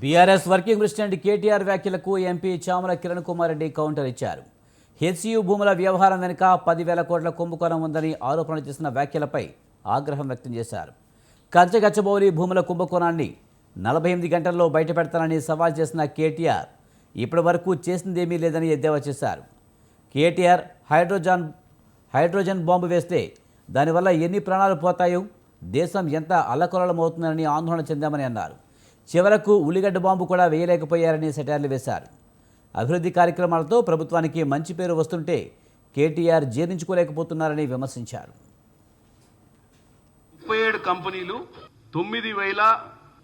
BRS working president KTR వ్యాఖ్యలకు MP Chamala Kiran Kumar Reddy counter ఇచ్చారు. HCU భూముల వ్యవహారం వెనుక పదివేల కోట్ల కుంభకోణం ఉందని ఆరోపణలు చేసిన వ్యాఖ్యలపై ఆగ్రహం వ్యక్తం చేశారు. కంచగచ్చబౌలి భూముల కుంభకోణాన్ని నలభై ఎనిమిది గంటల్లో బయటపెడతానని సవాల్ చేసిన కేటీఆర్ ఇప్పటి వరకు చేసిందేమీ లేదని ఎద్దేవా చేశారు. కేటీఆర్ హైడ్రోజన్ హైడ్రోజన్ బాంబు వేస్తే దానివల్ల ఎన్ని ప్రాణాలు పోతాయో దేశం ఎంత అల్లకొలమవుతుందని ఆందోళన చెందామని అన్నారు. చివరకు ఉల్లిగడ్డ బాంబు కూడా వేయలేకపోయారని సెటార్లు వేశారు. అభివృద్ధి కార్యక్రమాలతో ప్రభుత్వానికి మంచి పేరు వస్తుంటే కేటీఆర్ జీర్ణించుకోలేకపోతున్నారని విమర్శించారు. ముప్పై ఏడు కంపెనీలు తొమ్మిది వేల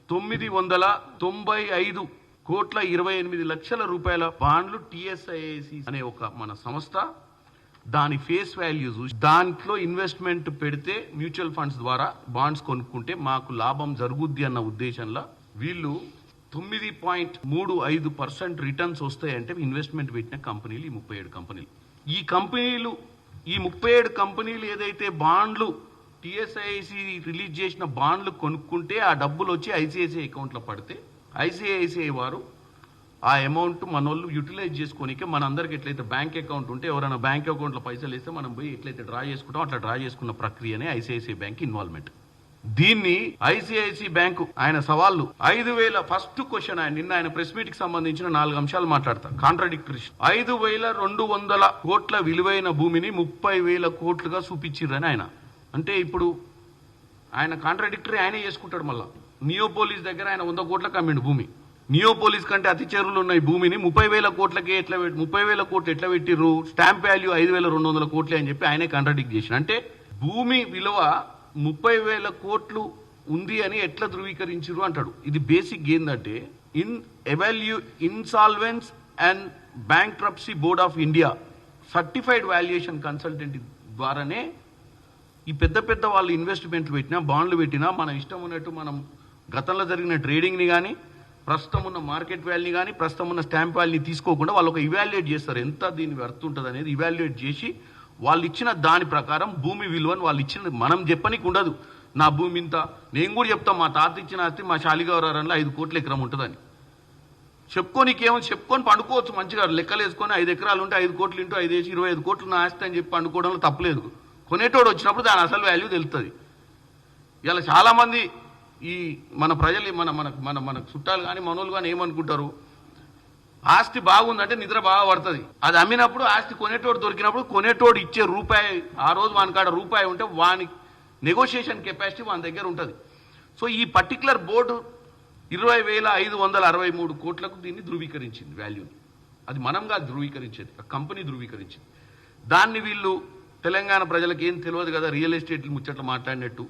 తొమ్మిది వందల తొంభై ఐదు కోట్ల ఇరవై ఎనిమిది లక్షల రూపాయల బాండ్లు టిఎస్ఐఏసి అనే ఒక మన సంస్థ. దాని ఫేస్ వాల్యూ చూసి దాంట్లో ఇన్వెస్ట్మెంట్ పెడితే మ్యూచువల్ ఫండ్స్ ద్వారా బాండ్స్ కొనుక్కుంటే మాకు లాభం జరుగుద్ది అన్న ఉద్దేశంలో వీళ్ళు తొమ్మిది పాయింట్ మూడు ఐదు పర్సెంట్ రిటర్న్స్ వస్తాయంటే ఇన్వెస్ట్మెంట్ పెట్టిన కంపెనీలు ఈ ముప్పై ఏడు కంపెనీలు. ఈ కంపెనీలు ఈ ముప్పై ఏడు కంపెనీలు ఏదైతే బాండ్లు టిఎస్ఐసి రిలీజ్ చేసిన బాండ్లు కొనుక్కుంటే ఆ డబ్బులు వచ్చి ఐసిఐసిఐ అకౌంట్లో పడితే ఐసిఐసిఐ వారు ఆ అమౌంట్ మన వాళ్ళు యూటిలైజ్ చేసుకోనికే మనందరికి ఎట్లయితే బ్యాంక్ అకౌంట్ ఉంటే ఎవరైనా బ్యాంక్ అకౌంట్లో పైసలు వేస్తే మనం పోయి ఎట్లయితే డ్రా చేసుకుంటాం అట్లా డ్రా చేసుకున్న ప్రక్రియనే ఐసిఐసిఐ బ్యాంక్ ఇన్వాల్వ్మెంట్. దీన్ని ఐసిఐసి బ్యాంకు ఆయన సవాళ్ళు ఐదు వేల ఫస్ట్ క్వశ్చన్ ఆయన. నిన్న ఆయన ప్రెస్ మీట్కి సంబంధించిన నాలుగు అంశాలు మాట్లాడతారు కాంట్రాడిక్టరీ ఐదు వేల రెండు వందల కోట్ల విలువైన భూమిని ముప్పై వేల కోట్లుగా చూపించిర్రని ఆయన. అంటే ఇప్పుడు ఆయన కాంట్రాడిక్టరీ ఆయనే చేసుకుంటాడు మళ్ళా. నియోపోలీస్ దగ్గర ఆయన వంద కోట్లకు అమ్మిండు భూమి. నియోపోలీస్ కంటే అతి చేరులు ఉన్న ఈ భూమిని ముప్పై వేల కోట్లకే ఎట్లా పెట్టి ముప్పై వేల కోట్లు ఎట్లా పెట్టిర్రు? స్టాంప్ వాల్యూ ఐదు వేల రెండు వందల కోట్లే అని చెప్పి ఆయనే కాంట్రాడిక్ట్ చేసిన అంటే భూమి విలువ ముప్పై వేల కోట్లు ఉంది అని ఎట్లా ధృవీకరించారు అంటాడు. ఇది బేసిక్ ఏంటంటే ఇన్ ఎవాల్యూ insolvency and bankruptcy board of India certified valuation consultant ద్వారానే ఈ పెద్ద పెద్ద వాళ్ళు ఇన్వెస్ట్మెంట్లు పెట్టినా బాండ్లు పెట్టినా మన ఇష్టం ఉన్నట్టు మనం గతంలో జరిగిన ట్రేడింగ్ని కానీ ప్రస్తుతం ఉన్న మార్కెట్ వాల్యూని కానీ ప్రస్తుతం ఉన్న స్టాంప్ వాల్యూని తీసుకోకుండా వాళ్ళు ఒక ఇవాల్యుయేట్ చేస్తారు. ఎంత దీని వర్త్ ఉంటుంది అనేది ఇవాల్యుయేట్ చేసి వాళ్ళు ఇచ్చిన దాని ప్రకారం భూమి విలువని వాళ్ళు ఇచ్చిన మనం చెప్పనీకి ఉండదు. నా భూమి ఇంత. నేను కూడా చెప్తాం మా తాత ఇచ్చిన ఆస్తి మా శాలిగౌరంలో ఐదు కోట్ల ఎకరం ఉంటుందని. చెప్పుకోనికి ఏమో చెప్పుకొని పండుకోవచ్చు మంచిగా లెక్కలు వేసుకొని ఐదు ఎకరాలు ఉంటే ఐదు కోట్లు ఇంటూ ఐదు వేసి ఇరవై ఐదు కోట్లు నా ఆస్తి అని చెప్పి పండుకోవడంలో తప్పలేదు. కొనేటోడు వచ్చినప్పుడు దాని అసలు వాల్యూ తెలుస్తుంది ఇలా చాలామంది ఈ మన ప్రజలు మన మన మన మన చుట్టాలు కానీ మనోళ్ళు కానీ ఏమనుకుంటారు? ఆస్తి బాగుందంటే నిద్ర బాగా పడుతుంది. అది అమ్మినప్పుడు ఆస్తి కొనేటోడు దొరికినప్పుడు కొనేటోడు ఇచ్చే రూపాయి ఆ రోజు వాని కాడ రూపాయి ఉంటే వాని నెగోషియేషన్ కెపాసిటీ వాని దగ్గర ఉంటుంది. సో ఈ పర్టికులర్ బోర్డు ఇరవై వేల ఐదు వందల అరవై మూడు కోట్లకు దీన్ని ధృవీకరించింది వాల్యూని అది మనంగా ధృవీకరించేది ఆ కంపెనీ ధృవీకరించింది. దాన్ని వీళ్ళు తెలంగాణ ప్రజలకు ఏం తెలియదు కదా రియల్ ఎస్టేట్ ముచ్చట్లు మాట్లాడినట్టు.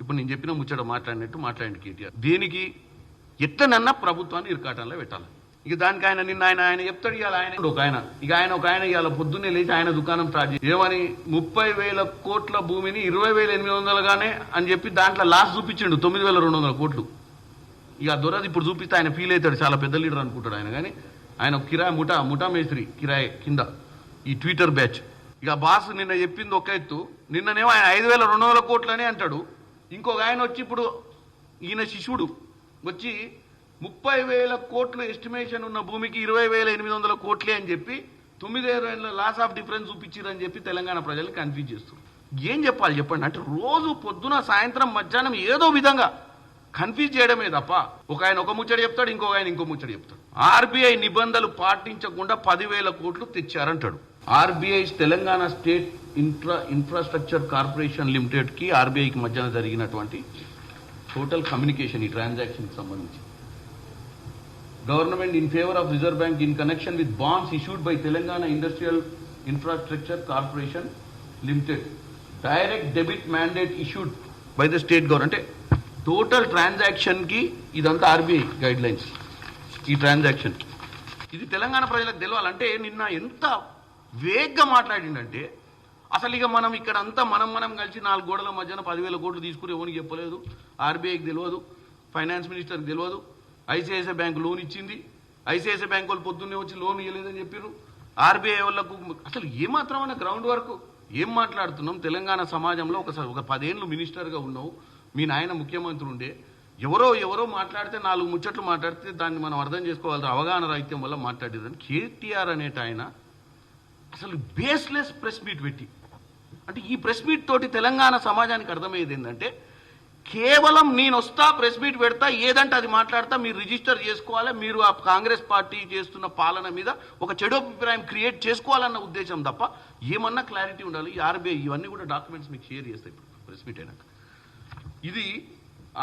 ఇప్పుడు నేను చెప్పిన ముచ్చట మాట్లాడినట్టు మాట్లాడండి కేటీఆర్. దీనికి? ఎట్లనన్నా ప్రభుత్వాన్ని ఇరకాటంలో పెట్టాలి. ఇక దానికి ఆయన నిన్న ఆయన ఆయన చెప్తాడు ఇవాళ ఆయన ఒక ఆయన. ఇక ఆయన ఒక ఆయన ఇవాళ పొద్దున్నే లేచి ఆయన దుకాణం స్టార్ట్ చేసి ఏమని ముప్పై వేల కోట్ల భూమిని ఇరవై వేల ఎనిమిది వందలుగానే అని చెప్పి దాంట్లో లాస్ట్ చూపించిండు తొమ్మిది వేల రెండు వందల కోట్లు. ఇక దొరది ఇప్పుడు చూపిస్తే ఆయన ఫీల్ అవుతాడు చాలా పెద్ద లీడర్ అనుకుంటాడు ఆయన కానీ ఆయన ఒక కిరాయి ముఠా ముఠా మేస్త్రి కిరాయి కింద ఈ ట్విట్టర్ బ్యాచ్ ఇక బాస్ నిన్న చెప్పింది ఒక ఎత్తు నిన్ననేమో ఆయన ఐదు వేల రెండు వందల కోట్లనే అంటాడు. ఇంకొక ఆయన వచ్చి ఇప్పుడు ఈయన శిష్యుడు వచ్చి ముప్పై వేల కోట్లు ఎస్టిమేషన్ ఉన్న భూమికి ఇరవై వేల ఎనిమిది వందల కోట్లే అని చెప్పి తొమ్మిది లాస్ ఆఫ్ డిఫరెన్స్ చూపించారని చెప్పి తెలంగాణ ప్రజల్ని కన్ఫ్యూజ్ చేస్తున్నారు. ఏం చెప్పాలి చెప్పండి? అంటే రోజు పొద్దున సాయంత్రం మధ్యాహ్నం ఏదో విధంగా కన్ఫ్యూజ్ చేయడమే తప్ప ఒక ఆయన ఒక ముచ్చట చెప్తాడు ఇంకొక ఆయన ఇంకో ముచ్చట చెప్తాడు. ఆర్బీఐ నిబంధనలు పాటించకుండా పదివేల కోట్లు తెచ్చారంటాడు. RBI Telangana state infra infrastructure corporation లిమిటెడ్కి ఆర్బీఐకి మధ్యన జరిగినటువంటి టోటల్ కమ్యూనికేషన్ ఈ ట్రాన్సాక్షన్ సంబంధించి government in favour of reserve bank in connection with bonds issued by Telangana industrial infrastructure corporation limited. Direct debit mandate issued by the state government. అంటే total ట్రాన్సాక్షన్కి ఇదంతా RBI guide lines ఈ transaction. ఇది తెలంగాణ ప్రజలకు తెలవాలంటే నిన్న ఎంత వేగ్గా మాట్లాడిండంటే అసలు ఇక మనం ఇక్కడ అంతా మనం మనం కలిసి నాలుగు గోడల మధ్యన పదివేల కోట్లు తీసుకుని ఎవరికి చెప్పలేదు. ఆర్బీఐకి తెలియదు ఫైనాన్స్ మినిస్టర్కి తెలియదు ఐసిఐసిఐ బ్యాంక్ లోన్ ఇచ్చింది. ఐసిఐసిఐ బ్యాంక్ వాళ్ళు పొద్దున్నే వచ్చి లోన్ ఇవ్వలేదని చెప్పారు ఆర్బీఐ వాళ్ళకు అసలు ఏమాత్రమైన గ్రౌండ్ వర్క్ ఏం మాట్లాడుతున్నాం? తెలంగాణ సమాజంలో ఒక ఒక పదేళ్ళు మినిస్టర్గా ఉన్నావు. మీ నాయన ముఖ్యమంత్రి ఉండే. ఎవరో ఎవరో మాట్లాడితే నాలుగు ముచ్చట్లు మాట్లాడితే దాన్ని మనం అర్థం చేసుకోవాలి అవగాహన రాహిత్యం వల్ల మాట్లాడేదని కేటీఆర్ అనేట ఆయన అసలు బేస్లెస్ ప్రెస్ మీట్ పెట్టి. అంటే ఈ ప్రెస్ మీట్ తోటి తెలంగాణ సమాజానికి అర్థమయ్యేది ఏంటంటే కేవలం నేను వస్తా ప్రెస్ మీట్ పెడతా ఏదంటే అది మాట్లాడతా మీరు రిజిస్టర్ చేసుకోవాలి మీరు ఆ కాంగ్రెస్ పార్టీ చేస్తున్న పాలన మీద ఒక చెడు అభిప్రాయం క్రియేట్ చేసుకోవాలన్న ఉద్దేశం తప్ప ఏమన్నా క్లారిటీ ఉండాలి. ఆర్బీఐ ఇవన్నీ కూడా డాక్యుమెంట్స్ మీకు షేర్ చేస్తాయి ఇప్పుడు ప్రెస్ మీట్ అయినాక. ఇది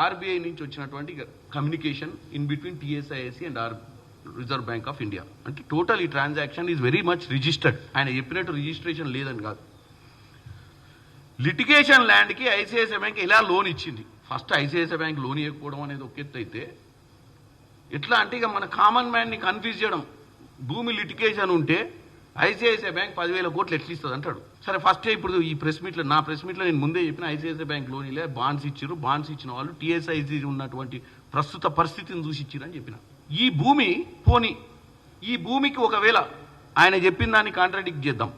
ఆర్బీఐ నుంచి వచ్చినటువంటి communication in between TSISC and R reserve bank of India. అంటే టోటల్ ఈ transaction is very much registered. ఆయన చెప్పినట్టు రిజిస్ట్రేషన్ లేదని కాదు. లిటిగేషన్ ల్యాండ్కి ఐసిఐసిఐ బ్యాంక్ ఇలా లోన్ ఇచ్చింది. ఫస్ట్ ఐసిఐసిఐ బ్యాంక్ లోన్ ఇవ్వకపోవడం అనేది ఒక ఎత్తు అయితే ఎట్లా అంటే ఇక మన కామన్ మ్యాన్ని కన్ఫ్యూజ్ చేయడం. భూమి లిటిగేషన్ ఉంటే ఐసిఐసిఐ బ్యాంక్ పదివేల కోట్లు ఎట్లా ఇస్తుంది అంటాడు. సరే ఫస్ట్ ఇప్పుడు ఈ ప్రెస్ మీట్లో నా ప్రెస్ మీట్లో నేను ముందే చెప్పిన ఐసిఐసిఐ బ్యాంక్ లోన్ ఇలా బాండ్స్ ఇచ్చారు బాండ్స్ ఇచ్చిన వాళ్ళు టీఎస్ఐసి ఉన్నటువంటి ప్రస్తుత పరిస్థితిని చూసి ఇచ్చారని చెప్పిన. ఈ భూమి పోని ఈ భూమికి ఒకవేళ ఆయన చెప్పిన దాన్ని కాంట్రాడిక్ట్ చేద్దాం.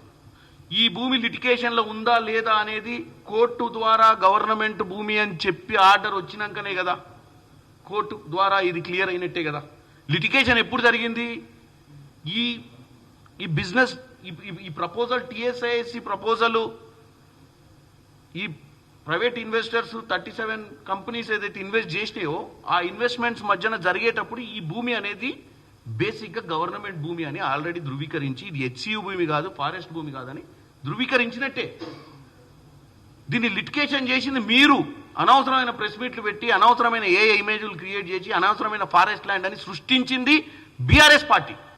ఈ భూమి లిటికేషన్లో ఉందా లేదా అనేది కోర్టు ద్వారా గవర్నమెంట్ భూమి అని చెప్పి ఆర్డర్ వచ్చినాకనే కదా. కోర్టు ద్వారా ఇది క్లియర్ అయినట్టే కదా. లిటికేషన్ ఎప్పుడు జరిగింది? ఈ ఈ బిజినెస్ ఈ- ప్రపోజల్ టిఎస్ఐఎస్సి ప్రపోజల్ ఈ private investors thirty seven companies ఏదైతే ఇన్వెస్ట్ చేసినాయో ఆ ఇన్వెస్ట్మెంట్స్ మధ్యన జరిగేటప్పుడు ఈ భూమి అనేది బేసిక్గా గవర్నమెంట్ భూమి అని ఆల్రెడీ ధృవీకరించి ఇది హెచ్సియు భూమి కాదు ఫారెస్ట్ భూమి కాదని ధృవీకరించినట్టే. దీన్ని లిటికేషన్ చేసింది మీరు. అనవసరమైన ప్రెస్ మీట్లు పెట్టి అనవసరమైన ఏ ఇమేజ్లు క్రియేట్ చేసి అనవసరమైన ఫారెస్ట్ ల్యాండ్ అని సృష్టించింది బీఆర్ఎస్ పార్టీ.